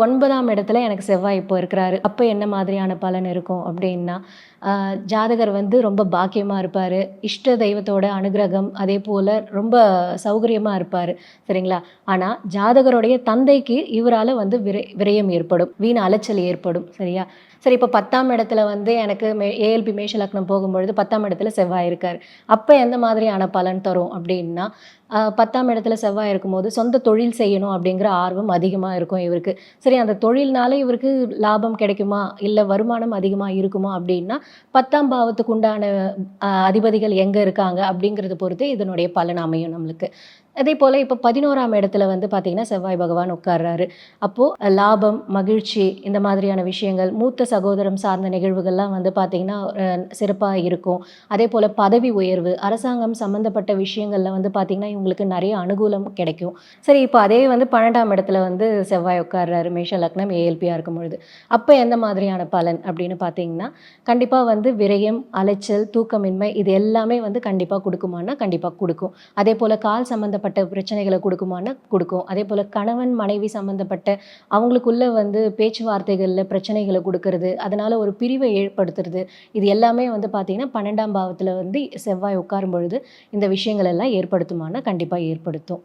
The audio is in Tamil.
ஒன்பதாம் இடத்துல எனக்கு செவ்வாய் இப்போ இருக்கிறாரு. அப்போ என்ன மாதிரியான பலன் இருக்கும் அப்படின்னா ஜாதகர் வந்து ரொம்ப பாக்கியமாக இருப்பார். இஷ்ட தெய்வத்தோட அனுகிரகம் அதே போல் ரொம்ப சௌகரியமாக இருப்பார். சரிங்களா? ஆனால் ஜாதகருடைய தந்தைக்கு இவரால் வந்து விரை விரயம் ஏற்படும். வீண் அலைச்சல் ஏற்படும். சரியா? சரி இப்போ பத்தாம் இடத்துல வந்து எனக்கு மே ஏஎல்பி மேஷலக்னம் போகும்பொழுது பத்தாம் இடத்துல செவ்வாய் இருக்கார். அப்போ எந்த மாதிரியான பலன் தரும் அப்படின்னா பத்தாம் இடத்துல செவ்வாய் இருக்கும்போது சொந்த தொழில் செய்யணும் அப்படிங்கிற ஆர்வம் அதிகமாக இருக்கும் இவருக்கு. சரி அந்த தொழில்னால இவருக்கு லாபம் கிடைக்குமா? இல்லை வருமானம் அதிகமாக இருக்குமா அப்படின்னா பத்தாம் பாவத்துக்கு உண்டான அதிபதிகள் எங்கே இருக்காங்க அப்படிங்கிறத பொறுத்து இதனுடைய பலன் அமையும் நம்மளுக்கு. அதே போல் இப்போ பதினோராம் இடத்துல வந்து பார்த்திங்கன்னா செவ்வாய் பகவான் உட்கார்றாரு. அப்போது லாபம் மகிழ்ச்சி இந்த மாதிரியான விஷயங்கள் மூத்த சகோதரம் சார்ந்த நிகழ்வுகள்லாம் வந்து பார்த்திங்கன்னா சிறப்பாக இருக்கும். அதே போல் பதவி உயர்வு அரசாங்கம் சம்மந்தப்பட்ட விஷயங்களில் வந்து பார்த்திங்கன்னா இவங்களுக்கு நிறைய அனுகூலம் கிடைக்கும். சரி இப்போ அதே வந்து பன்னெண்டாம் இடத்துல வந்து செவ்வாய் உட்கார்றாரு. மேஷ லக்னம் ஏஎல்பியாக இருக்கும் பொழுது. அப்போ எந்த மாதிரியான பலன் அப்படின்னு பார்த்தீங்கன்னா கண்டிப்பாக வந்து விரயம் அலைச்சல் தூக்கமின்மை இது எல்லாமே வந்து கண்டிப்பாக கொடுக்குமான்னா கண்டிப்பாக கொடுக்கும். அதே போல் கால் சம்மந்த சம்மந்தப்பட்ட பிரச்சனைகளை கொடுக்குமான்னு கொடுக்கும். அதே போல் கணவன் மனைவி சம்மந்தப்பட்ட அவங்களுக்குள்ள வந்து பேச்சுவார்த்தைகளில் பிரச்சனைகளை கொடுக்கறது அதனால் ஒரு பிரிவை ஏற்படுத்துறது இது எல்லாமே வந்து பார்த்திங்கன்னா பன்னெண்டாம் பாவத்தில் வந்து செவ்வாய் உட்காரும் பொழுது இந்த விஷயங்கள் எல்லாம் ஏற்படுத்துமானா கண்டிப்பாக ஏற்படுத்தும்.